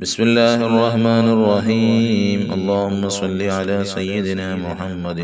بسم الله الرحمن الرحيم اللهم صل على سيدنا محمد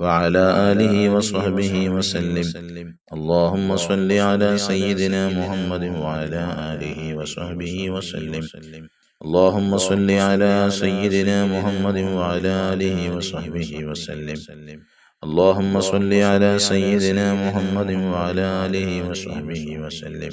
وعلى آله وصحبه وسلم اللهم صل على سيدنا محمد وعلى آله وصحبه وسلم اللهم صل على سيدنا محمد وعلى آله وصحبه وسلم اللهم صل على سيدنا محمد وعلى آله وصحبه وسلم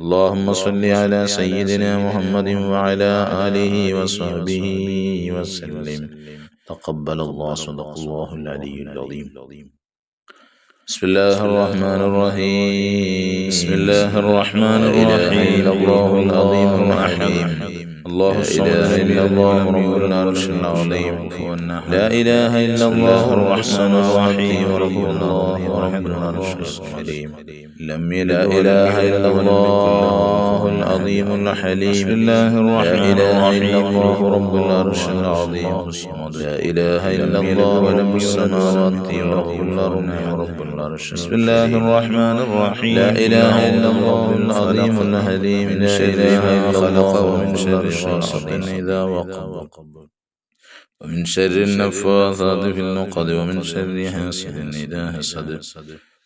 اللهم صل على سيدنا محمد وعلى آله وصحبه وسلم. تقبل الله صدق الله العلي العظيم. بسم الله الرحمن الرحيم. بسم الله الرحمن الرحيم. الله العظيم. الحليم الله الصمد إلا الله رب العرش العظيم. لا إله إلا الله الرحمن الرحيم. رب الله ورب العرش الكريم لم لا إله إلا الله العظيم الحليم. بسم الله الرحمن الرحيم إلا الله رب العرش العظيم. لا إله إلا الله رب السماوات ورب الأرض ورب العرش بسم الله الرحمن الرحيم. لا إله إلا الله العظيم الحليم. لا إله إلا الله ومن شر غاسق إذا وقب. ومن شر النفاثات في النقد ومن شر حاسد إذا حسد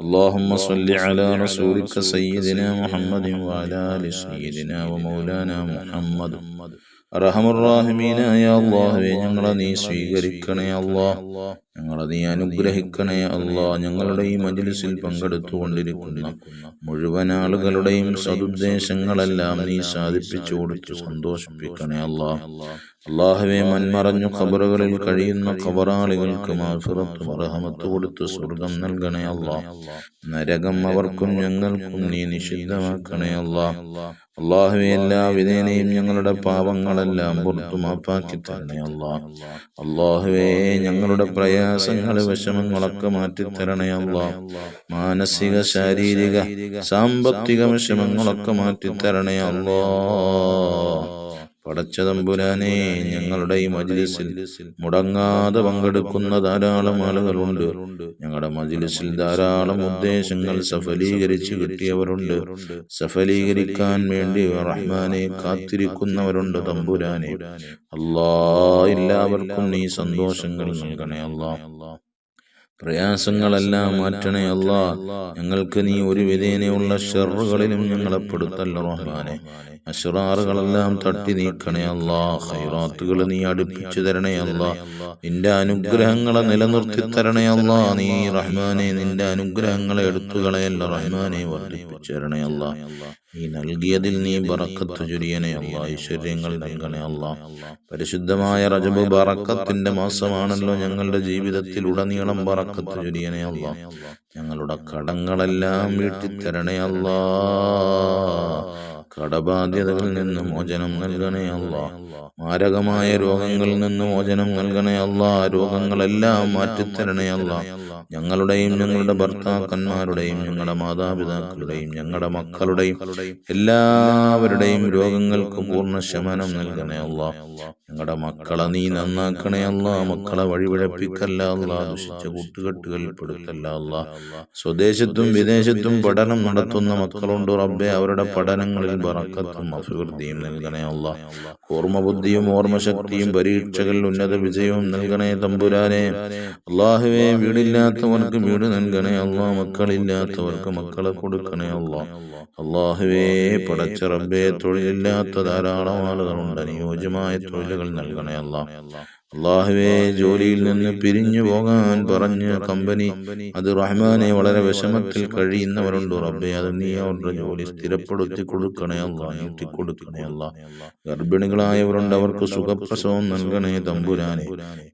اللهم صل على رسولك سيدنا محمد وعلى آل سيدنا ومولانا محمد അറഹമുറാഹിമീനായ അള്ളാഹുവെ ഞങ്ങളെ നീ സ്വീകരിക്കണേ അള്ളാ ഞങ്ങളെ നീ അനുഗ്രഹിക്കണേ അള്ളാ ഞങ്ങളുടെ ഈ മജ്ലിസിൽ പങ്കെടുത്തുകൊണ്ടിരിക്കുന്ന മുഴുവൻ ആളുകളുടെയും സതുദ്ദേശങ്ങളെല്ലാം നീ സാധിപ്പിച്ചു കൊടുത്ത് സന്തോഷിപ്പിക്കണേ അള്ളാ അള്ളാഹുവെ മൺമറഞ്ഞു ഖബറുകളിൽ കഴിയുന്ന ഖബറാളികൾക്ക് മാഫിറത്തും റഹമത്ത് കൊടുത്ത് സ്വർഗം നൽകണേ അള്ളാ നരകം അവർക്കും ഞങ്ങൾക്കും നീ നിഷിദ്ധമാക്കണേ അള്ളാ അള്ളാഹുവെ എല്ലാ വിധേനയും ഞങ്ങളുടെ പാപങ്ങളെല്ലാം പുറത്തു മാപ്പാക്കി തരണേ അള്ളാ അള്ളാഹുവേ ഞങ്ങളുടെ പ്രയാസങ്ങളെ വിഷമങ്ങളൊക്കെ മാറ്റിത്തരണേ അള്ളാ മാനസിക ശാരീരിക സാമ്പത്തിക വിഷമങ്ങളൊക്കെ മാറ്റിത്തരണേ അള്ളാ പടച്ചതമ്പുരാനെ ഞങ്ങളുടെ ഈ മജ്ലിസിൽ മുടങ്ങാതെ പങ്കെടുക്കുന്ന ധാരാളം ആളുകളുണ്ട്. ഞങ്ങളുടെ മജ്ലിസിൽ ധാരാളം ഉദ്ദേശങ്ങൾ സഫലീകരിച്ച് കിട്ടിയവരുണ്ട്. സഫലീകരിക്കാൻ വേണ്ടി റഹ്മാനെ കാത്തിരിക്കുന്നവരുണ്ട് തമ്പുരാനെ. അല്ലാ എല്ലാവർക്കും നീ സന്തോഷങ്ങൾ നൽകണേ അല്ലാ. പ്രയാസങ്ങളെല്ലാം മാറ്റണേ അല്ലാ. ഞങ്ങൾക്ക് നീ ഒരു വിധേനയുള്ള ഷെറുകളിലും ഞങ്ങളെ പെടുത്തല്ല റഹ്മാനെ. അഷറാറുകളെല്ലാം തട്ടി നീക്കണേ അല്ല ഹൈറാത്തുകൾ നീ അടുപ്പിച്ചു തരണേ അല്ല നിന്റെ അനുഗ്രഹങ്ങളെ നിലനിർത്തി തരണേ അല്ല നീ റഹ്മാനെ നിന്റെ അനുഗ്രഹങ്ങളെ എടുത്തുകളയല്ല റഹ്മാനെ വർദ്ധിപ്പിച്ചു തരണേ അല്ല. നീ നൽകിയതിൽ നീ ബറക്കത്ത് ചുരിയനെ അല്ല ഐശ്വര്യങ്ങൾ നൽകണേ അല്ല. പരിശുദ്ധമായ റജബ് ബറക്കത്തിന്റെ മാസമാണല്ലോ ഞങ്ങളുടെ ജീവിതത്തിൽ ഉടനീളം ബറക്കത്ത് ചുരിയനെ അല്ല. ഞങ്ങളുടെ കടങ്ങളെല്ലാം വീട്ടിത്തരണേ അല്ലാ. കടബാധ്യതകളിൽ നിന്ന് മോചനം നൽകണേ അല്ല മാരകമായ രോഗങ്ങളിൽ നിന്ന് മോചനം നൽകണേ അല്ല രോഗങ്ങളെല്ലാം മാറ്റിത്തരണേ അല്ല ഞങ്ങളുടെയും ഞങ്ങളുടെ ഭർത്താക്കന്മാരുടെയും ഞങ്ങളുടെ മാതാപിതാക്കളുടെയും ഞങ്ങളുടെ മക്കളുടെയും എല്ലാവരുടെയും രോഗങ്ങൾക്ക് പൂർണ ശമനം നൽകണേ അല്ല ഞങ്ങളുടെ മക്കളെ നീ നന്നാക്കണേ അല്ല. മക്കളെ വഴിപിഴപ്പിക്കല്ല അല്ല. ദുഷിച്ച കൂട്ടുകെട്ടുകളിൽ പെടുത്തല്ല അല്ല. സ്വദേശത്തും വിദേശത്തും പഠനം നടത്തുന്ന മക്കളുണ്ട് റബ്ബെ. അവരുടെ പഠനങ്ങളിൽ ബറക്കത്തും അഭിവൃദ്ധിയും നൽകണേ അല്ല. ഓർമ്മബുദ്ധിയും ഓർമ്മശക്തിയും പരീക്ഷകളിൽ ഉന്നത വിജയവും നൽകണേ തമ്പുരാനെ. അള്ളാഹുവെ വീടില്ലാത്തവർക്ക് വീട് നൽകണേ അല്ല. മക്കളില്ലാത്തവർക്ക് മക്കളെ കൊടുക്കണേ അല്ല. അള്ളാഹുവേ പടച്ച റബ്ബെ തൊഴിലില്ലാത്ത ധാരാളം ആളുകളുണ്ട്. അനുയോജ്യമായ നൽകണേ അല്ലാ അള്ളാഹുവേ ജോലിയിൽ നിന്ന് പിരിഞ്ഞു പോകാൻ പറഞ്ഞ കമ്പനി. അത് റഹ്മാനെ വളരെ വിഷമത്തിൽ കഴിയുന്നവരുണ്ട് റബ്ബെ. അത് നീ അവരുടെ ജോലി സ്ഥിരപ്പെടുത്തി കൊടുക്കണേ അല്ല നീട്ടി കൊടുക്കണേ അല്ല. ഗർഭിണികളായവരുണ്ട് അവർക്ക് സുഖപ്രസവം നൽകണേ തമ്പുരാനെ.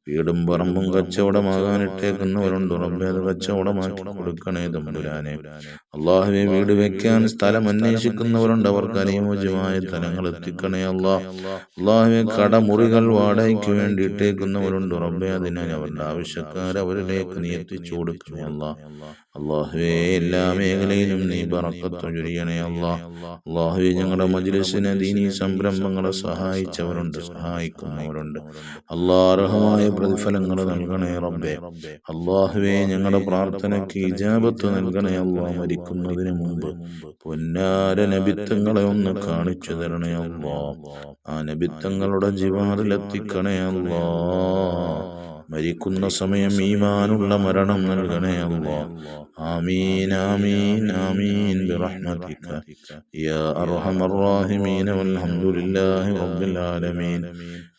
വീടും പറമ്പും കച്ചവടമാകാനിട്ടേക്കുന്നവരുണ്ട് റബ്ബെ. അത് കച്ചവടമാക്കി കൊടുക്കണേ തമ്പുരാനെ. അള്ളാഹുവെ വീട് വെക്കാൻ സ്ഥലം അന്വേഷിക്കുന്നവരുണ്ട്. അവർക്ക് അനുയോജ്യമായ സ്ഥലങ്ങൾ എത്തിക്കണേ അല്ല. അള്ളാഹുവെ കടമുറികൾ വാടകയ്ക്ക് വേണ്ടിയിട്ട് ഇട്ടേക്കുന്നവരുണ്ട് റബ്ബെ അതിനാൽ അവരുടെ ആവശ്യക്കാർ അവരിലേക്ക് നീ എത്തിച്ചു കൊടുക്കണേ അല്ല അള്ളാഹുവേ എല്ലാ മേഖലയിലും നീ ബറക്കത്ത് ചൊരിയണേ അല്ലാ. അള്ളാഹുവെ ഞങ്ങളുടെ മജ്ലിസിനെ ദീനീ സംരംഭങ്ങളെ സഹായിച്ചവരുണ്ട് സഹായിക്കുന്നവരുണ്ട്. അള്ളാർഹമായ പ്രതിഫലങ്ങൾ നൽകണേ റബ്ബെ. അള്ളാഹുവെ ഞങ്ങളുടെ പ്രാർത്ഥനയ്ക്ക് ഇജാബത്ത് നൽകണേ അള്ളാ മരിക്കുന്നതിന് മുമ്പ്. പൊന്നാര നബിത്തങ്ങളെ ഒന്ന് കാണിച്ചു തരണേ അള്ളാ ആ നബിത്തങ്ങളുടെ ജിവാറിലെത്തിക്കണേ അള്ളാ മരിക്കുന്ന സമയം ഈമാനുള്ള മരണം നൽകണേ ആലമീൻ.